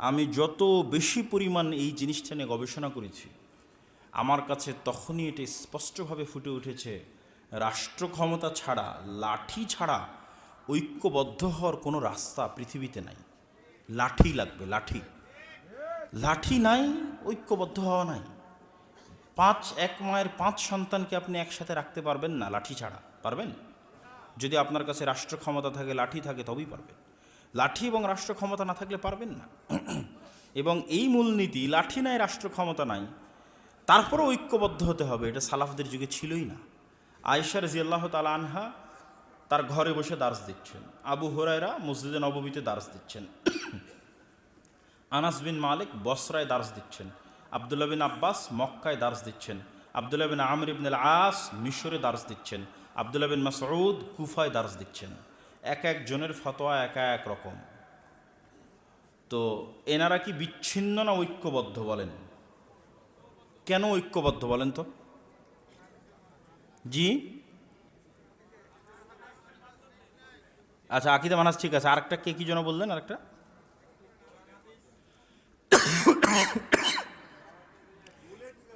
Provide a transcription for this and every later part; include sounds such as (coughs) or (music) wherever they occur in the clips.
আমি যত বেশি পরিমাণ এই জিনিসটা নিয়ে গবেষণা করেছি, আমার কাছে তখনই এটি স্পষ্টভাবে ফুটে উঠেছে রাষ্ট্র ক্ষমতা ছাড়া, লাঠি ছাড়া ঐক্যবদ্ধ হওয়ার কোনো রাস্তা পৃথিবীতে নাই। লাঠি লাগবে, লাঠি। লাঠি নাই, ঐক্যবদ্ধ হওয়া নাই। পাঁচ, এক মায়ের পাঁচ সন্তানকে আপনি একসাথে রাখতে পারবেন না, লাঠি ছাড়া। পারবেন? যদি আপনার কাছে রাষ্ট্র ক্ষমতা থাকে, লাঠি থাকে, তবেই পারবেন। লাঠি এবং রাষ্ট্র ক্ষমতা না থাকলে পারবেন না। এবং এই মূলনীতি, লাঠি নাই, রাষ্ট্র ক্ষমতা নাই, তারপরও ঐক্যবদ্ধ হতে হবে। এটা সালাফদের যুগে ছিলই না। আয়েশার জিয়াল্লাহ তালা আনহা তার ঘরে বসে দার্স দিচ্ছেন। আবু হরাইরা মসজিদে নবমীতে দার্স দিচ্ছেন। আনাস বিন মালিক বসরায় দার্স দিচ্ছেন। আবদুল্লাহ বিন আব্বাস মক্কায় দার্স দিচ্ছেন। আবদুল্লাহ বিন আমর ইবনুল আস মিশরে দার্স দিচ্ছেন। আবদুল্লাহ বিন মাসউদ কুফায় দার্স দিচ্ছেন। এক এক জনের ফতোয়া একা এক রকম। তো এনারা কি বিচ্ছিন্ন না ঐক্যবদ্ধ বলেন? কেন ঐক্যবদ্ধ বলেন তো? জি? আচ্ছা আকিদা মানাস ঠিক আছে। আরেকটা কে কি যেন বললেন? আরেকটা?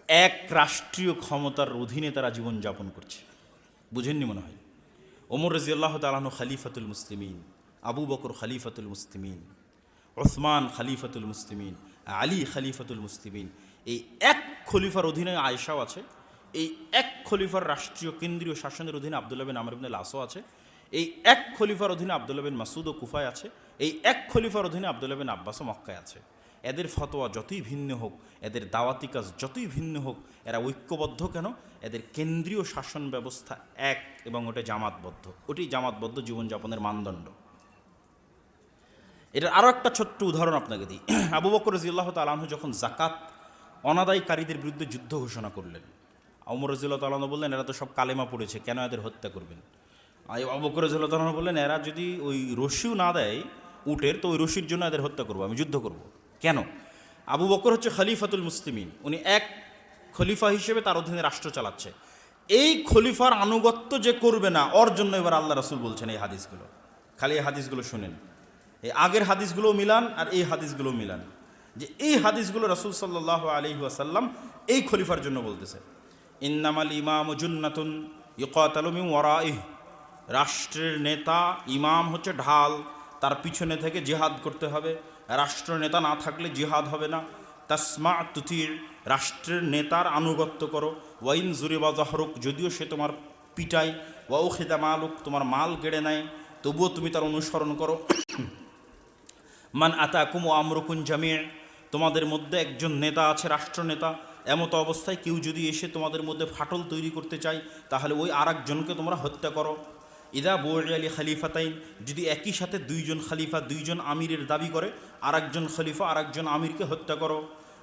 এক রাষ্ট্রীয় ক্ষমতার অধীনে তারা জীবনযাপন করছে। বুঝেননি মনে হয়? ওমর রাজিয়াল্লাহ তালাহন খালিফাতুল মুসলিমিন, আবু বকর খালিফাতুল মুসলিমিন ওসমান খালিফাতুল মুসলিমিন, আলী খালিফাতুল মুসলিমিন। এই এক খলিফার অধীনে আয়েশাও আছে, এই এক খলিফার রাষ্ট্রীয় কেন্দ্রীয় শাসনের অধীনে আবদুল্লাহ বিন আমর লাসও আছে, এই এক খলিফার অধীনে আবদুল্লাহ বিন মাসুদ ও কুফায় আছে, এই এক খলিফার অধীনে আবদুল্লাহ বিন আব্বাসও মক্কায় আছে। এদের ফতোয়া যতই ভিন্ন হোক, এদের দাওয়াতি কাজ যতই ভিন্ন হোক, এরা ঐক্যবদ্ধ কেন? এদের কেন্দ্রীয় শাসন ব্যবস্থা এক এবং ওটা জামাতবদ্ধ। ওটি জামাতবদ্ধ জীবনযাপনের মানদণ্ড। এটার আরও একটা ছোট্ট উদাহরণ আপনাকে দিই। (clears throat) আবু বকর রাজিউল্লাহ তালাহু যখন জাকাত অনাদায়কারীদের বিরুদ্ধে যুদ্ধ ঘোষণা করলেন অমর রাজিউল্লাহ তালাহ বললেন, এরা তো সব কালেমা পড়েছে, কেন এদের হত্যা করবেন? আবু বকর রাজিউল্লাহ তালাহ বললেন, এরা যদি ওই রশিও না দেয় উটের, তো ওই রশির জন্য এদের হত্যা করব, আমি যুদ্ধ করব। কেন? আবু বকর হচ্ছে খলিফাতুল মুসলিমিন। উনি এক খলিফা হিসেবে তার অধীনে রাষ্ট্র চালাচ্ছে। এই খলিফার আনুগত্য যে করবে না, ওর জন্য এবার আল্লাহ রাসুল বলছেন এই হাদিসগুলো। খালি এই হাদিসগুলো শুনেন। এই আগের হাদিসগুলো মিলান আর এই হাদিসগুলো মিলান। যে এই হাদিসগুলো রসুল সাল্লাহ আলি ওয়াসাল্লাম এই খলিফার জন্য বলতেছে। ইন্নামাল ইমাম জুন্নাতুন ইকাতালুমি ওয়ারাইহ। রাষ্ট্রের নেতা, ইমাম হচ্ছে ঢাল। তার পিছনে থেকে জেহাদ করতে হবে। রাষ্ট্রনেতা না থাকলে জেহাদ হবে না। তাসমা তুথির রাষ্ট্রের নেতার আনুগত্য করো। ওয়াইন জুরিবা জাহরুক, যদিও সে তোমার পিটাই ওয়াও খেদা মালুক, তোমার মাল কেড়ে নেয়। তবুও তুমি তার অনুসরণ করো। মান আতাকুম ও আমরুকুন জামিয়ে তোমাদের মধ্যে একজন নেতা আছে, রাষ্ট্রনেতা। এমত অবস্থায় কেউ যদি এসে তোমাদের মধ্যে ফাটল তৈরি করতে চায়, তাহলে ওই আর তোমরা হত্যা করো। ইদা বোর আলী খালিফাতাইন, যদি একই সাথে দুইজন খালিফা, দুইজন আমিরের দাবি করে, আরেকজন খলিফা আর একজন আমিরকে হত্যা করো।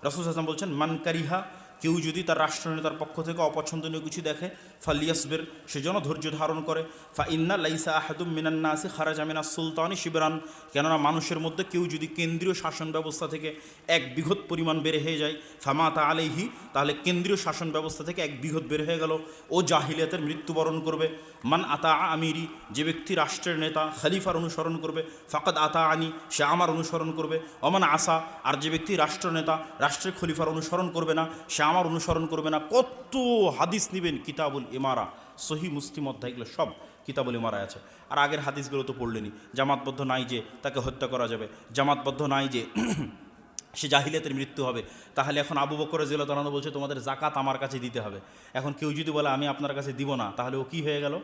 রসুল হাসান বলছেন মানকারিহা কেউ যদি তার রাষ্ট্রনেতার পক্ষ থেকে অপছন্দনীয় কিছু দেখে, ফালিয়াসবের সেজন্য ধৈর্য ধারণ করে। ফা ইন্না লাইসা আহাদুম মিনান্না আসি খারাজা সুলতানি শিবরান। কেননা মানুষের মধ্যে কেউ যদি কেন্দ্রীয় শাসন ব্যবস্থা থেকে এক বিঘত পরিমাণ বেড়ে হয়ে যায়, ফামাতা আলাইহি, তাহলে কেন্দ্রীয় শাসন ব্যবস্থা থেকে এক বিঘত বের হয়ে গেল। ও জাহিলিয়াতের মৃত্যুবরণ করবে। মান আতা আমিরি, যে ব্যক্তি রাষ্ট্রের নেতা, খালিফার অনুসরণ করবে। ফাকাদ আতা আনি, সে আমার অনুসরণ করবে। অমান আসা, আর যে ব্যক্তি রাষ্ট্রনেতা, রাষ্ট্রের খলিফার অনুসরণ করবে না, সে আমার অনুসরণ করবে না। কত হাদিস নেবেন? কিতাবুল ইমারা। সহি মুসলিম অধ্যায়গুলো সব কিতাবুল ইমারায় আছে। আর আগের হাদিসগুলো তো পড়লেনি জামাতবদ্ধ নাই যে তাকে হত্যা করা যাবে। জামাতবদ্ধ নাই যে (clears throat) সে জাহিলিয়াতের মৃত্যু হবে। তাহলে এখন আবু বকর জিল্লা তালানো বলছে, তোমাদের জাকাত আমার কাছে দিতে হবে। এখন কেউ যদি বলে, আমি আপনার কাছে দিব না, তাহলে ও কি হয়ে গেল?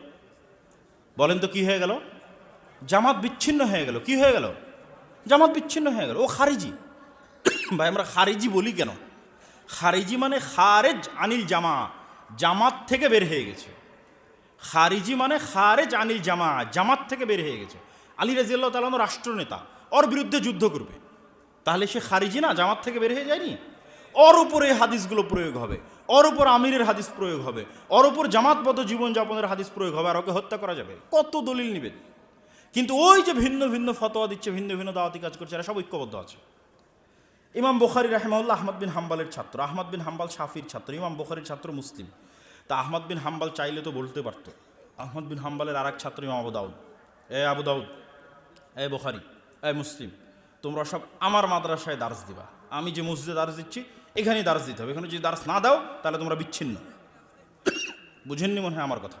বলেন তো কি হয়ে গেল? জামাত বিচ্ছিন্ন হয়ে গেল। কি হয়ে গেল? জামাত বিচ্ছিন্ন হয়ে গেল। ও খারিজি। (clears throat) ভাই, আমরা খারিজি বলি কেন? খারিজি মানে খারেজ আনিল জামা, জামাত থেকে বের হয়ে গেছে। খারিজি মানে খারেজ আনিল জামা, জামাত থেকে বের হয়ে গেছে। আলী রাজিয়াল্লাহ তালানো রাষ্ট্রনেতা, ওর বিরুদ্ধে যুদ্ধ করবে। তাহলে সে খারিজি না, জামাত থেকে বের হয়ে যায়নি? ওর উপরে হাদিসগুলো প্রয়োগ হবে, ওর উপর আমিরের হাদিস প্রয়োগ হবে, ওর উপর জামাতবদ্ধ জীবনযাপনের হাদিস প্রয়োগ হবে, আর ওকে হত্যা করা যাবে। কত দলিল নিবেন কিন্তু ওই যে ভিন্ন ভিন্ন ফতোয়া দিচ্ছে, ভিন্ন ভিন্ন দাওয়াতি কাজ করছে, এরা সব ঐক্যবদ্ধ আছে। ইমাম বুখারি রাহেমাউল্লাহ আহমদ বিন হাম্বালের ছাত্র, আহমদ বিন হাম্বাল শাফির ছাত্র, ইমাম বুখারির ছাত্র মুসলিম। তা আহমদ বিন হাম্বাল চাইলে তো বলতে পারত। আহমদ বিন হাম্বালের আর এক ছাত্র ইমাম আবু দাউদ। এ আবু দাউদ, এ বুখারি, এ মুসলিম, তোমরা সব আমার মাদ্রাসায় দার্স দিবা। আমি যে মসজিদে দার্স দিচ্ছি, এখানেই দার্স দিতে হবে। এখানে যদি দার্স না দাও, তাহলে তোমরা বিচ্ছিন্ন। বুঝেননি মনে হয় আমার কথা?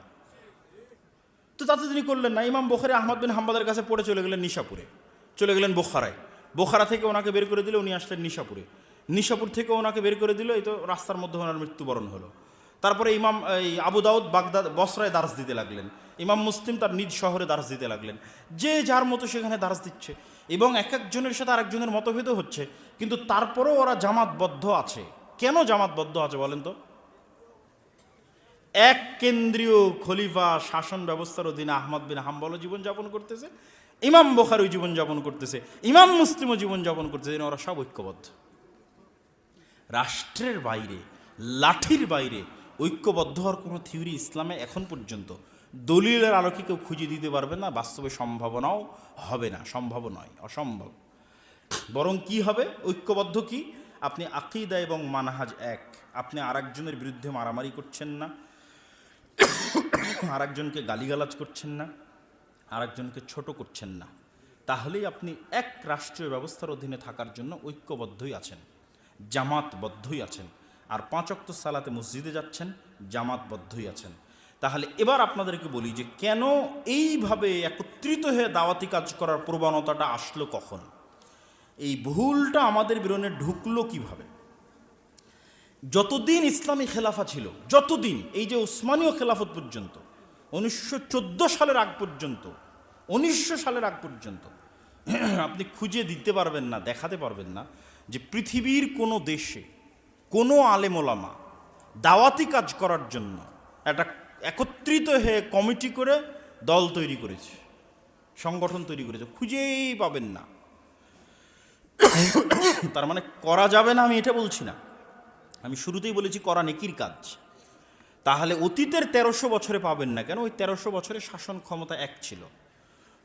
তো তাতে তিনি করলেন না। ইমাম বোখারি আহমদ বিন হাম্বাদের কাছে পড়ে চলে গেলেন নিশাপুরে। চলে গেলেন বোখারায়। বোখারা থেকে ওনাকে বের করে দিলে উনি আসলেন নিশাপুরে। নিশাপুর থেকে ওনাকে বের করে দিল এই তো রাস্তার মধ্যে ওনার মৃত্যুবরণ হলো। তারপরে ইমাম, এই আবু দাউদ বাগদাদ বসরায় দার্স দিতে লাগলেন। ইমাম মুসলিম তার নিজ শহরে দার্স দিতে লাগলেন। যে যার মতো সেখানে দার্স দিচ্ছে এবং এক একজনের সাথে আরেকজনের মতভেদও হচ্ছে, কিন্তু তারপরেও ওরা জামাতবদ্ধ আছে। কেন জামাতবদ্ধ আছে বলেন তো? এক কেন্দ্রীয় খলিফা শাসন ব্যবস্থার অধীনে আহমদ বিন হাম্বলও জীবনযাপন করতেছে ইমাম বোখারও জীবনযাপন করতেছে, ইমাম মুসলিমও জীবনযাপন করতেছে ওরা সব ঐক্যবদ্ধ। রাষ্ট্রের বাইরে, লাঠির বাইরে ঐক্যবদ্ধ হওয়ার কোনো থিওরি ইসলামে এখন পর্যন্ত। দলিলের আলোকে কেউ খুঁজে দিতে পারবে না, বাস্তবে সম্ভাবনাও হবে না, সম্ভব নয়, অসম্ভব। বরং কি হবে? ঐক্যবদ্ধ কি? আপনি আকিদা এবং মানহাজ এক। আপনি আরেকজনের বিরুদ্ধে মারামারি করছেন না, আরেকজনকে গালিগালাজ করছেন না। আরেকজনকে ছোট করছেন না। তাহলেই আপনি এক রাষ্ট্রীয় ব্যবস্থার অধীনে থাকার জন্য ঐক্যবদ্ধই আছেন, জামাতবদ্ধই আছেন, আর পাঁচ অক্ত সালাতে মসজিদে যাচ্ছেন, জামাতবদ্ধই আছেন। তাহলে এবার আপনাদেরকে বলি যে কেন এইভাবে একত্রিত হয়ে দাওয়াতি কাজ করার প্রবণতাটা আসলো কখন? এই ভুলটা আমাদের বিরনে ঢুকলো কীভাবে? যতদিন ইসলামী খেলাফা ছিল, যতদিন, এই যে ওসমানীয় খেলাফত পর্যন্ত উনিশশো চোদ্দ সালের আগ পর্যন্ত, উনিশশো সালের আগ পর্যন্ত, (clears throat) আপনি খুঁজে দিতে পারবেন না, দেখাতে পারবেন না যে পৃথিবীর কোনো দেশে কোনো আলেমোলামা দাওয়াতি কাজ করার জন্য একটা একত্রিত হয়ে কমিটি করে দল তৈরি করেছে, সংগঠন তৈরি করেছে, খুঁজেই পাবেন না। তার মানে করা যাবে না, আমি এটা বলছি না। আমি শুরুতেই বলেছি করা নেকির কাজ। তাহলে অতীতের তেরোশো বছরে পাবেন না কেন? ওই তেরোশো বছরে শাসন ক্ষমতা এক ছিল।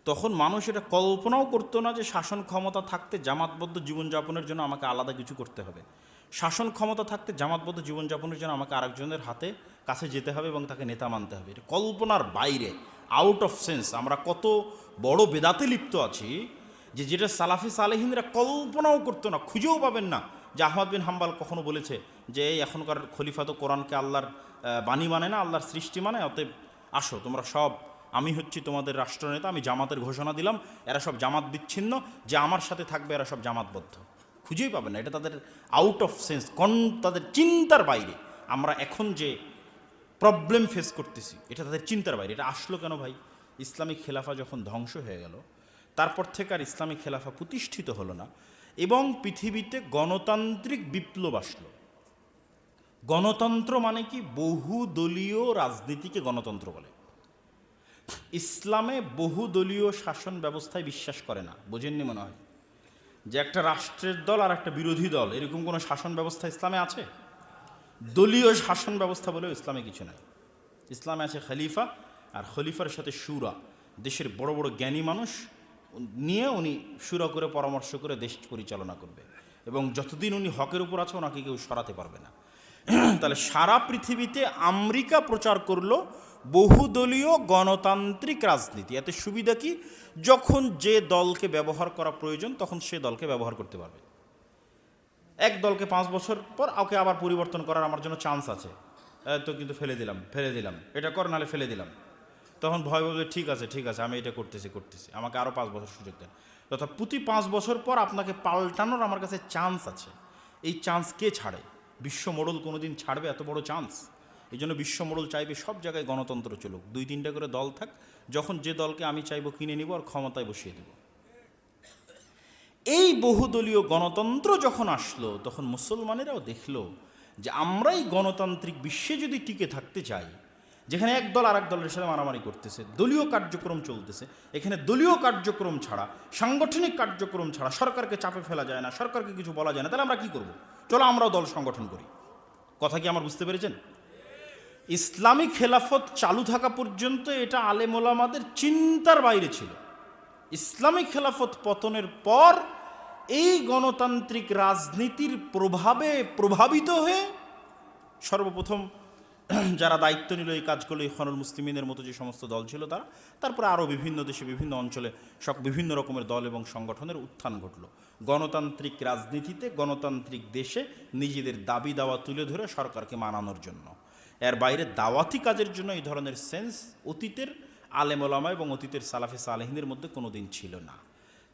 তখন মানুষ এটা কল্পনাও করতো না যে শাসন ক্ষমতা থাকতে জামাতবদ্ধ জীবনযাপনের জন্য আমাকে আলাদা কিছু করতে হবে। শাসন ক্ষমতা থাকতে জামাতবদ্ধ জীবনযাপনের জন্য আমাকে আরেকজনের হাতে কাছে যেতে হবে এবং তাকে নেতা মানতে হবে। এটা কল্পনার বাইরে আউট অফ সেন্স আমরা কত বড় বেদাতে লিপ্ত আছি যে যেটা সালাফি সালেহিনরা কল্পনাও করতো না, খুঁজেও পাবেন না। যে আহমদ বিন হাম্বাল কখনো বলেছে যে, এই এখনকার খলিফা তো কোরআনকে আল্লাহর বাণী মানে না, আল্লাহর সৃষ্টি মানে অতএব আসো, তোমরা সব, আমি হচ্ছি তোমাদের রাষ্ট্রনেতা, আমি জামাতের ঘোষণা দিলাম, এরা সব জামাত বিচ্ছিন্ন, যে আমার সাথে থাকবে এরা সব জামাতবদ্ধ। খুঁজেই পাবে না, এটা তাদের আউট অফ সেন্স কন তাদের চিন্তার বাইরে। আমরা এখন যে প্রবলেম ফেস করতেছি, এটা তাদের চিন্তার বাইরে, এটা আসলো কেন ভাই? ইসলামিক খেলাফা যখন ধ্বংস হয়ে গেল, তারপর থেকে আর ইসলামিক খেলাফা প্রতিষ্ঠিত হলো না, এবং পৃথিবীতে গণতান্ত্রিক বিপ্লব আসলো। গণতন্ত্র মানে কি? বহুদলীয় রাজনীতিকে গণতন্ত্র বলে। ইসলামে বহুদলীয় শাসন ব্যবস্থায় বিশ্বাস করে না, বোঝেননি মনে হয়? যে একটা রাষ্ট্রের দল আর একটা বিরোধী দল, এরকম কোনো শাসন ব্যবস্থা ইসলামে আছে? দলীয় শাসন ব্যবস্থা বলেও ইসলামে কিছু নাই। ইসলামে আছে খলিফা আর খলিফার সাথে সুরা। দেশের বড় বড় জ্ঞানী মানুষ নিয়ে উনি সুরা করে পরামর্শ করে দেশ পরিচালনা করবে। এবং যতদিন উনি হকের উপর আছে, ওনাকে কেউ সরাতে পারবে না। (clears throat) তাহলে সারা পৃথিবীতে আমেরিকা প্রচার করল বহুদলীয় গণতান্ত্রিক রাজনীতি। এতে সুবিধা কি? যখন যে দলকে ব্যবহার করা প্রয়োজন, তখন সে দলকে ব্যবহার করতে পারবে। এক দলকে পাঁচ বছর পর ওকে আবার পরিবর্তন করার আমার জন্য চান্স আছে। তো কিন্তু ফেলে দিলাম ফেলে দিলাম। এটা কর, নাহলে ফেলে দিলাম। তখন ভয় বলবে, ঠিক আছে ঠিক আছে, আমি এটা করতেছি করতেছি। আমাকে আরও পাঁচ বছর সুযোগ দেন। তথা প্রতি পাঁচ বছর পর আপনাকে পাল্টানোর আমার কাছে চান্স আছে। এই চান্স কে ছাড়ে? বিশ্ব মোড়ল কোনো দিন ছাড়বে এত বড় চান্স এই জন্য বিশ্ব মোড়ল চাইবে সব জায়গায় গণতন্ত্র চলুক। দুই তিনটা করে দল থাক, যখন যে দলকে আমি চাইব কিনে নিব আর ক্ষমতায় বসিয়ে দেব। এই বহুদলীয় গণতন্ত্র যখন আসলো, তখন মুসলমানেরাও দেখল যে আমরাই গণতান্ত্রিক বিশ্বে যদি টিকে থাকতে চাই যেখানে এক দল আর এক দলের সাথে মারামারি করতেছে, দলীয় কার্যক্রম চলতেছে। এখানে দলীয় কার্যক্রম ছাড়া, সাংগঠনিক কার্যক্রম ছাড়া সরকারকে চাপে ফেলা যায় না, সরকারকে কিছু বলা যায় না। তাহলে আমরা কি করব? চলো আমরাও দল সংগঠন করি। কথা কি আমার বুঝতে পেরেছেন? ইসলামী খেলাফত চালু থাকা পর্যন্ত এটা আলেমোলামাদের চিন্তার বাইরে ছিল। ইসলামী খেলাফত পতনের পর এই গণতান্ত্রিক রাজনীতির প্রভাবে প্রভাবিত হয়ে সর্বপ্রথম (clears throat) যারা দায়িত্ব নিল এই কাজগুলো ইখানুল মুসলিমিনের মতো যে সমস্ত দল ছিল তারা, তারপরে আরও বিভিন্ন দেশে, বিভিন্ন অঞ্চলে সব বিভিন্ন রকমের দল এবং সংগঠনের উত্থান ঘটলো। গণতান্ত্রিক রাজনীতিতে গণতান্ত্রিক দেশে নিজেদের দাবি দাওয়া তুলে ধরে সরকারকে মানানোর জন্য। এর বাইরে দাওয়াতি কাজের জন্য এই ধরনের সেন্স অতীতের আলেমলামা এবং অতীতের সালাফে সালেহিনের মধ্যে কোনো দিন ছিল না।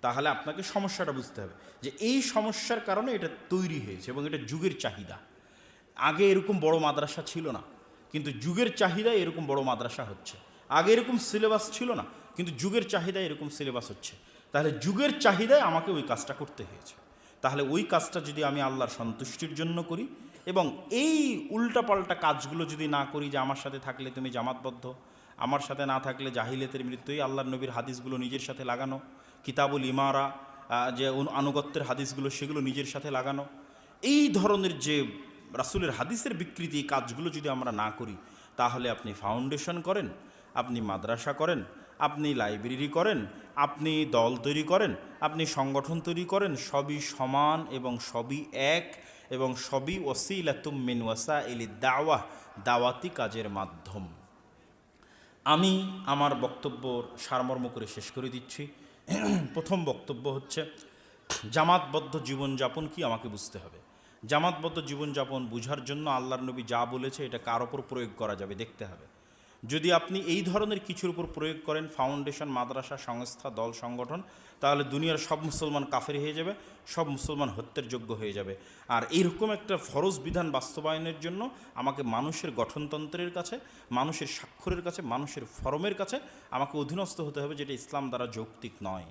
তাহলে আপনাকে সমস্যাটা বুঝতে হবে যে এই সমস্যার কারণে এটা তৈরি হয়েছে এবং এটা যুগের চাহিদা। আগে এরকম বড় মাদ্রাসা ছিল না। কিন্তু যুগের চাহিদায় এরকম বড় মাদ্রাসা হচ্ছে। আগে এরকম সিলেবাস ছিল না, কিন্তু যুগের চাহিদায় এরকম সিলেবাস হচ্ছে। তাহলে যুগের চাহিদায় আমাকে ওই কাজটা করতে হয়েছে। তাহলে ওই কাজটা যদি আমি আল্লাহর সন্তুষ্টির জন্য করি এবং এই উল্টাপাল্টা কাজগুলো যদি না করি যে আমার সাথে থাকলে তুমি জামাতবদ্ধ, আমার সাথে না থাকলে জাহিলিয়াতের মৃত্যুই আল্লাহর নবীর হাদিসগুলো নিজের সাথে লাগানো, কিতাবুল ইমারা যে আনুগত্যের হাদিসগুলো সেগুলো নিজের সাথে লাগানো, এই ধরনের যে রাসুলের হাদিসের বিকৃতি এই কাজগুলো যদি আমরা না করি, তাহলে আপনি ফাউন্ডেশন করেন, আপনি মাদ্রাসা করেন, আপনি লাইব্রেরি করেন, আপনি দল তৈরি করেন, আপনি সংগঠন তৈরি করেন, সবই সমান এবং সবই এক এবং সবই ওসিলাতুম মিন ওয়াসা ইলি দাওয়া, দাওয়াতি কাজের মাধ্যম। আমি আমার বক্তব্যর সারমর্ম করে শেষ করে দিচ্ছি। প্রথম বক্তব্য হচ্ছে, জামাতবদ্ধ জীবনযাপন কি আমাকে বুঝতে হবে? জামাতবদ্ধ জীবনযাপন বুঝার জন্য আল্লাহর নবী যা বলেছে এটা কার ওপর প্রয়োগ করা যাবে দেখতে হবে। যদি আপনি এই ধরনের কিছুর উপর প্রয়োগ করেন, ফাউন্ডেশন, মাদ্রাসা, সংস্থা, দল, সংগঠন, তাহলে দুনিয়ার সব মুসলমান কাফের হয়ে যাবে, সব মুসলমান হত্যের যোগ্য হয়ে যাবে। আর এইরকম একটা ফরজ বিধান বাস্তবায়নের জন্য আমাকে মানুষের গঠনতন্ত্রের কাছে, মানুষের স্বাক্ষরের কাছে, মানুষের ফরমের কাছে আমাকে অধীনস্থ হতে হবে যেটা ইসলাম দ্বারা যৌক্তিক নয়।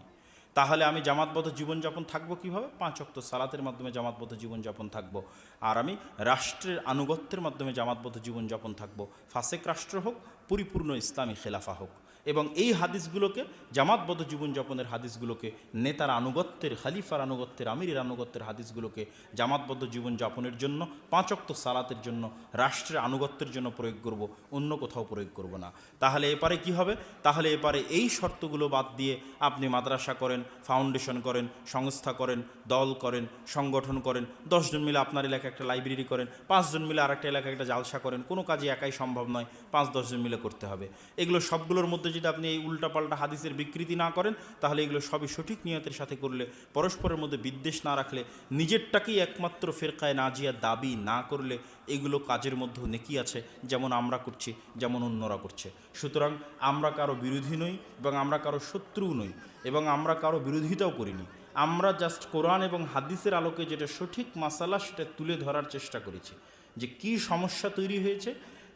তাহলে আমি জামাতবদ্ধ জীবনযাপন থাকব কীভাবে? পাঁচ অক্ত সালাতের মাধ্যমে জামাতবদ্ধ জীবনযাপন থাকব। আর আমি রাষ্ট্রের আনুগত্যের মাধ্যমে জামাতবদ্ধ জীবনযাপন থাকব। ফাসেক রাষ্ট্র হোক, পরিপূর্ণ ইসলামী খেলাফা হোক। এবং এই হাদিসগুলোকে, জামাতবদ্ধ জীবনযাপনের হাদিসগুলোকে, নেতার আনুগত্যের, খালিফার আনুগত্যের, আমিরের আনুগত্যের হাদিসগুলোকে জামাতবদ্ধ জীবনযাপনের জন্য পাঁচক্ত সালাতের জন্য, রাষ্ট্রের আনুগত্যের জন্য প্রয়োগ করব, অন্য কোথাও প্রয়োগ করব না। তাহলে এপারে কি হবে? তাহলে এপারে এই শর্তগুলো বাদ দিয়ে আপনি মাদ্রাসা করেন, ফাউন্ডেশন করেন, সংস্থা করেন, দল করেন, সংগঠন করেন, দশজন মিলে আপনার এলাকায় একটা লাইব্রেরি করেন, পাঁচজন মিলে আরেকটা এলাকায় একটা জালসা করেন, কোনো কাজই একাই সম্ভব নয়, পাঁচ দশজন মিলে করতে হবে। এগুলো সবগুলোর মধ্যে যদি আপনি এই উল্টাপাল্টা হাদিসের বিকৃতি না করেন, তাহলে এগুলো সবই সঠিক নিয়তের সাথে করলে, পরস্পরের মধ্যে বিদ্বেষ না রাখলে, নিজেরটাকেই একমাত্র ফেরকায় নাজিয়া দাবি না করলে এগুলো কাজের মধ্যেও নেকি আছে, যেমন আমরা করছি, যেমন অন্যরা করছে। সুতরাং আমরা কারও বিরোধী নই এবং আমরা কারও শত্রু নই এবং আমরা কারও বিরোধিতাও করিনি। আমরা জাস্ট কোরআন এবং হাদিসের আলোকে যেটা সঠিক মাসালা, সেটা তুলে ধরার চেষ্টা করেছি যে কি সমস্যা তৈরি হয়েছে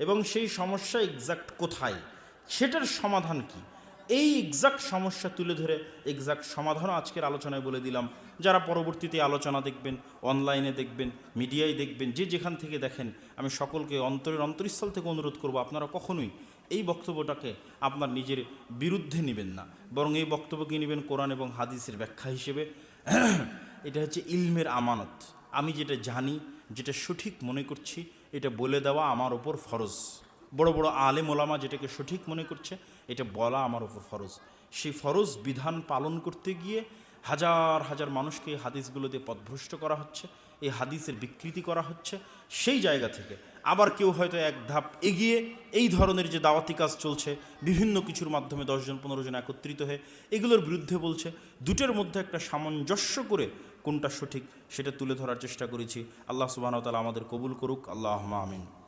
এবং সেই সমস্যা এক্সাক্ট কোথায়? সেটার সমাধান কি? এই এক্সাক্ট সমস্যা তুলে ধরে এক্সাক্ট সমাধানও আজকের আলোচনায় বলে দিলাম। যারা পরবর্তীতে আলোচনা দেখবেন অনলাইনে দেখবেন মিডিয়ায় দেখবেন, যে যেখান থেকে দেখেন, আমি সকলকে অন্তরের অন্তরস্থল থেকে অনুরোধ করব, আপনারা কখনোই এই বক্তব্যটাকে আপনার নিজের বিরুদ্ধে নেবেন না। বরং এই বক্তব্যকে নেবেন কোরআন এবং হাদিসের ব্যাখ্যা হিসেবে। (clears throat) এটা হচ্ছে ইলমের আমানত। আমি যেটা জানি, যেটা সঠিক মনে করছি, এটা বলে দেওয়া আমার ওপর ফরজ। বড় বড় আলেম ওলামা যেটাকে সঠিক মনে করছে, এটা বলা আমার ওপর ফরজ। সেই ফরজ বিধান পালন করতে গিয়ে হাজার হাজার মানুষকে এই হাদিসগুলো দিয়ে পথভ্রষ্ট করা হচ্ছে, এই হাদিসের বিকৃতি করা হচ্ছে, সেই জায়গা থেকে। আবার কেউ হয়তো এক ধাপ এগিয়ে এই ধরনের যে দাওয়াতি কাজ চলছে, বিভিন্ন কিছুর মাধ্যমে দশজন পনেরো জন একত্রিত হয়ে এগুলোর বিরুদ্ধে বলছে, দুটোর মধ্যে একটা সামঞ্জস্য করে কোনটা সঠিক সেটা তুলে ধরার চেষ্টা করেছি। আল্লাহ সুবাহতালা আমাদের কবুল করুক। আল্লাহ আমিন।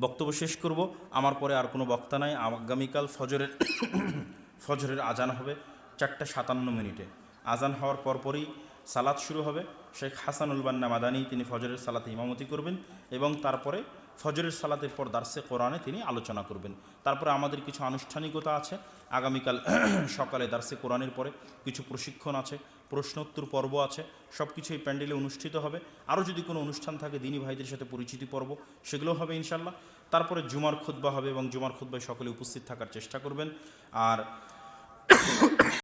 বক্তব্য শেষ করব। আমার পরে আর কোনো বক্তা নাই। আগামীকাল ফজরের (coughs) ফজরের আজান হবে চারটা সাতান্ন মিনিটে। আজান হওয়ার পরপরই সালাত শুরু হবে। শেখ হাসানুল বান্না মাদানি তিনি ফজরের সালাতে ইমামতি করবেন এবং তারপরে ফজরের সালাতের পর দার্সে কোরআনে তিনি আলোচনা করবেন। তারপরে আমাদের কিছু আনুষ্ঠানিকতা আছে। আগামীকাল (coughs) সকালে দার্সে কোরআনের পরে কিছু প্রশিক্ষণ আছে। প্রশ্নোত্তর পর্ব আছে সব কিছু এই প্যান্ডেলে অনুষ্ঠিত হবে। আরও যদি কোনো অনুষ্ঠান থাকে, দিনী ভাইদের সাথে পরিচিতি পর্ব সেগুলো হবে ইনশাল্লাহ। তারপরে জুমার খুদ্া হবে এবং জুমার খুদ্ায় সকলে উপস্থিত থাকার চেষ্টা করবেন। আর